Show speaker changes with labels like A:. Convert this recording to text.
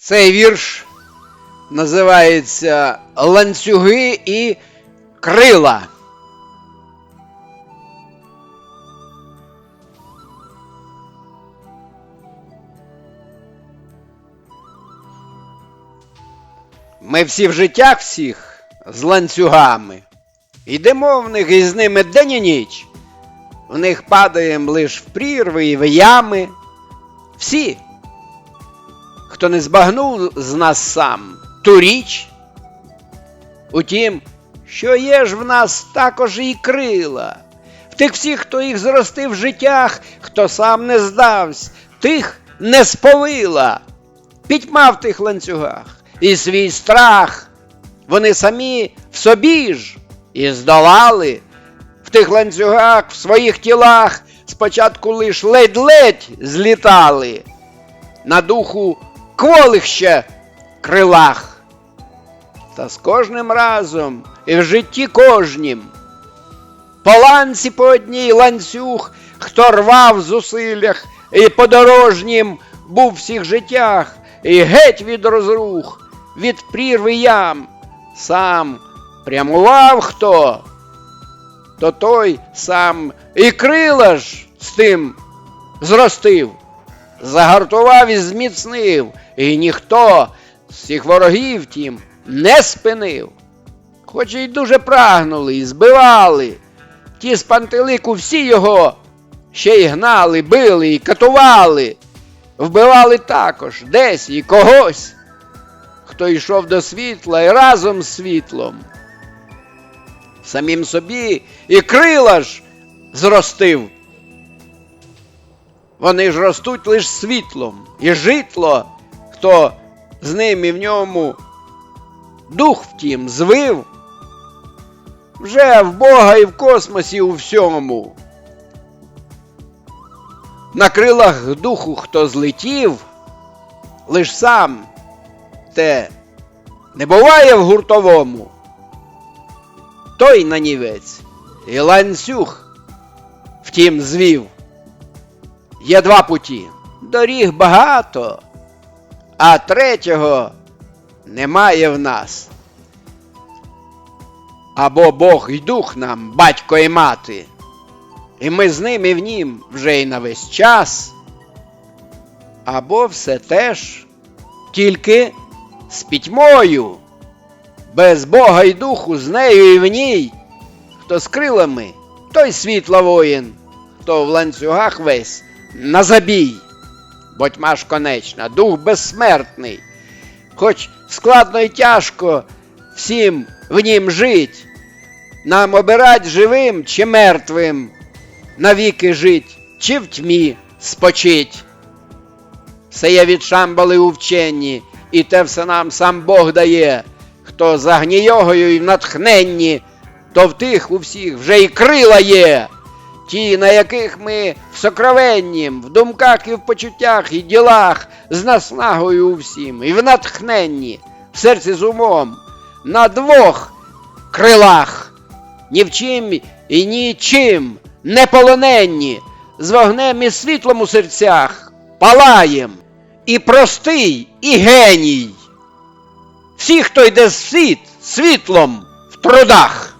A: Цей вірш називається Ланцюги і крила. Ми всі в життях всіх з ланцюгами. Йдемо в них із ними день і ніч. В них падаємо лиш в прірви і в ями. Всі, хто не збагнув з нас сам ту річ. Утім, що є ж в нас також і крила. В тих всіх, хто їх зростив в життях, хто сам не здавсь, тих не сповила. Пітьма в тих ланцюгах і свій страх. Вони самі в собі ж і здолали. В тих ланцюгах, в своїх тілах спочатку лиш ледь-ледь злітали. На духу кволих ще крилах. Та з кожним разом і в житті кожнім. По ланці по одній ланцюг, хто рвав в зусиллях і подорожнім був всіх життях, і геть від розрух, від прірви ям, сам прямував хто, то той сам і крила ж з тим зростив, загартував і зміцнив, і ніхто з цих ворогів тім не спинив. Хоч і дуже прагнули і збивали, ті з пантелику всі його ще й гнали, били і катували, вбивали також десь і когось, хто йшов до світла і разом з світлом. Самим собі і крила ж зростив. Вони ж ростуть лиш світлом, і житло, хто з ними в ньому дух втім звив, вже в Бога і в космосі у всьому. На крилах духу, хто злетів, лиш сам те не буває в гуртовому, той нанівець і ланцюг втім звів. Є два путі, доріг багато, а третього немає в нас. Або Бог і дух нам, батько і мати, і ми з ним і в нім вже й на весь час, або все теж тільки з пітьмою, без Бога й духу, з нею і в ній, хто з крилами, той світла воїн, хто в ланцюгах весь на забій, ботьма ж конечна, дух безсмертний, хоч складно й тяжко всім в нім жить, нам обирать живим чи мертвим, навіки жить, чи в тьмі спочить. Все є від шамбали у вченні, і те все нам сам Бог дає, хто за гнійогою і в натхненні, то в тих у всіх вже і крила є. Ті, на яких ми в сокровеннім, в думках і в почуттях, і ділах, з наснагою у всім, і в натхненні, в серці з умом, на двох крилах, ні в чим і нічим не полоненні, з вогнем і світлом у серцях палаєм, і простий, і геній. Всі, хто йде світ, світлом в трудах.